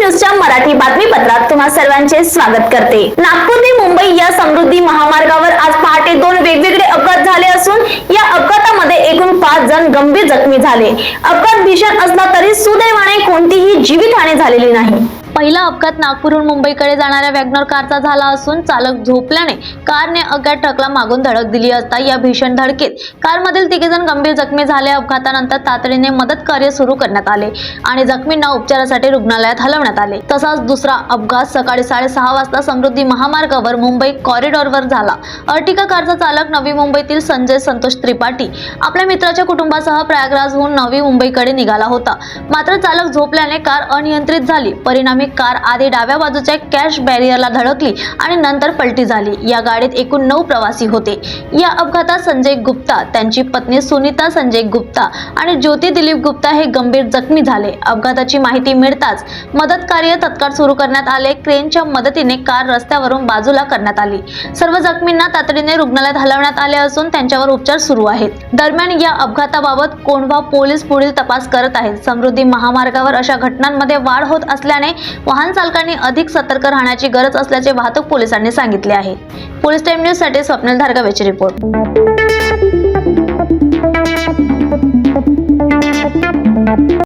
न्यूजच्या मराठी बातमीपत्रात तुम्हा सर्वांचे स्वागत करते. नागपूर ते मुंबई या समृद्धी महामार्गावर आज पहाटे दोन वेगवेगळे अपघात झाले असून या अपघातामध्ये एकूण पाच जण गंभीर जखमी झाले. अपघात भीषण असला तरी सुदैवाने कोणतीही जीवितहानी झालेली नाही. पहिला अपघात नागपूरहून मुंबईकडे जाणाऱ्या वॅगनर कारचा झाला असून चालक झोपल्याने कारने अज्ञात ट्रकला मागून धडक दिली असता या भीषण धडकेत कारमधील तिघेजण गंभीर जखमी झाले. अपघातानंतर तातडीने मदत कार्य सुरू करण्यात आले आणि जखमींना उपचारासाठी रुग्णालयात हलवण्यात आले. तसाच दुसरा अपघात सकाळी साडेसहा वाजता समृद्धी महामार्गावर मुंबई कॉरिडॉरवर झाला. अर्टिका कारचा चालक नवी मुंबईतील संजय संतोष त्रिपाठी आपल्या मित्राच्या कुटुंबासह प्रयागराजहून नवी मुंबईकडे निघाला होता. मात्र चालक झोपल्याने कार अनियंत्रित झाली. परिणामी कार आधी डाव्या बाजूच्या कॅश बॅरियरला धडकली आणि नंतर पलटी झाली. या गाडीत एकूण नऊ प्रवासी होते. या अपघातात संजय गुप्ता त्यांची पत्नी सुनीता संजय गुप्ता आणि ज्योती दिलीप गुप्ता हे गंभीर जखमी झाले. अपघाताची माहिती मिळताच मदत कार्य तत्काळ सुरू करण्यात आले. क्रेनच्या मदतीने कार रस्त्यावरून बाजूला करण्यात आली. सर्व जखमींना तातडीने रुग्णालयात हलवण्यात आले असून त्यांच्यावर उपचार सुरू आहेत. दरम्यान या अपघाताबाबत कोंढवा पोलीस पुढील तपास करत आहेत. समृद्धी महामार्गावर अशा घटनांमध्ये वाढ होत असल्याने वाहन चालकांनी अधिक सतर्क राहण्याची गरज असल्याचे वाहतूक पोलिसांनी सांगितले आहे. पोलीस टाइम न्यूजसाठी स्वप्नील धारगावेची रिपोर्ट.